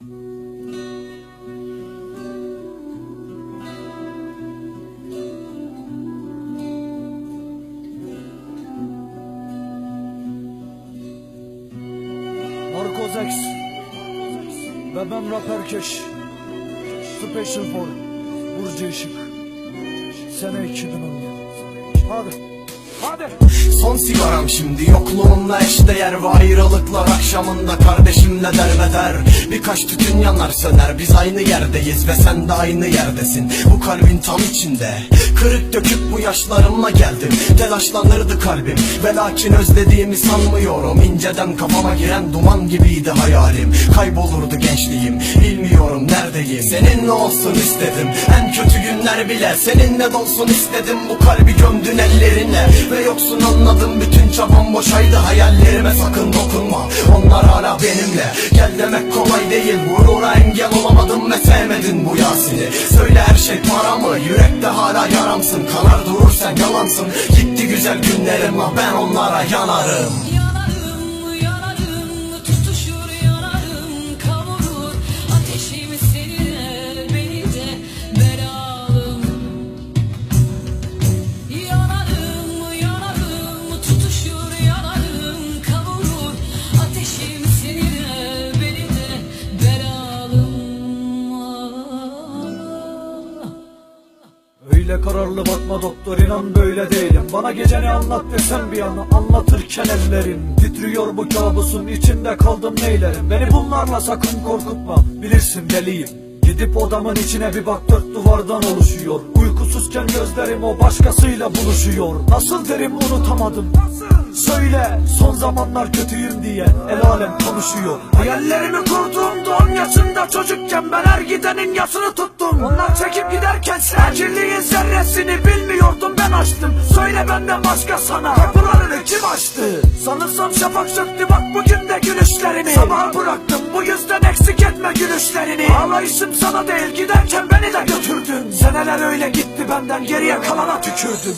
Narkozex ve ben rapper Raperkeş Special for Burcu Işık. Sene 2011 Hadi. Hadi. Son sigaram şimdi yokluğunla eşdeğer. Ve ayrılıklar akşamında kardeşimle derbeder. Birkaç tütün yanar söner. Biz aynı yerdeyiz Ve sen de aynı yerdesin. Bu kalbin tam içinde. Kırık döküp bu yaşlarımla geldim. Telaşlanırdı kalbim Ve lakin özlediğimi sanmıyorum. İnceden kafama giren duman gibiydi hayalim. Kaybolurdu gençliğim. Bilmiyorum neredeyim. Seninle olsun istedim. En kötü günler bile Seninle dolsun istedim. Bu kalbi gömdün ellerinle Ve yoksun anladım. Bütün çabam boşaydı Hayallerime. Sakın dokunma. Onlar hala benimle. Gel demek kolay değil. Gurura engel olamadım ve sevmedin bu Yasin'i. Söyle her şey para mı? Yürekte hala yaramsın. Kanar durursan yalansın. Gitti güzel günlerim ama ben onlara Yanarım, Öyle kararlı bakma doktor inan böyle değilim. Bana geceni anlat desem bir yana anlatırken ellerim Titriyor bu kabusun içinde kaldım neylerim? Beni bunlarla sakın korkutma bilirsin deliyim. Gidip odamın içine bir bak dört duvardan oluşuyor Uykusuzken gözlerim o başkasıyla buluşuyor. Nasıl derim unutamadım. Söyle son zamanlar kötüyüm diye el alem konuşuyor. Hayallerimi kurduğumda on yaşında çocukken ben her gidenin yasını tuttum. Onlar çekip giderken sen kirliğin zerresini bilmiyordum ben açtım. Söyle benden başka sana kapılarını kim açtı? Sanırsam şafak söktü bak bugün de gülüşlerini. Sabaha bıraktım bu yüzden eksik etme gülüşlerini. Ağlayışım sana değil giderken götürdün Seneler öyle gitti benden geriye kalana tükürdüm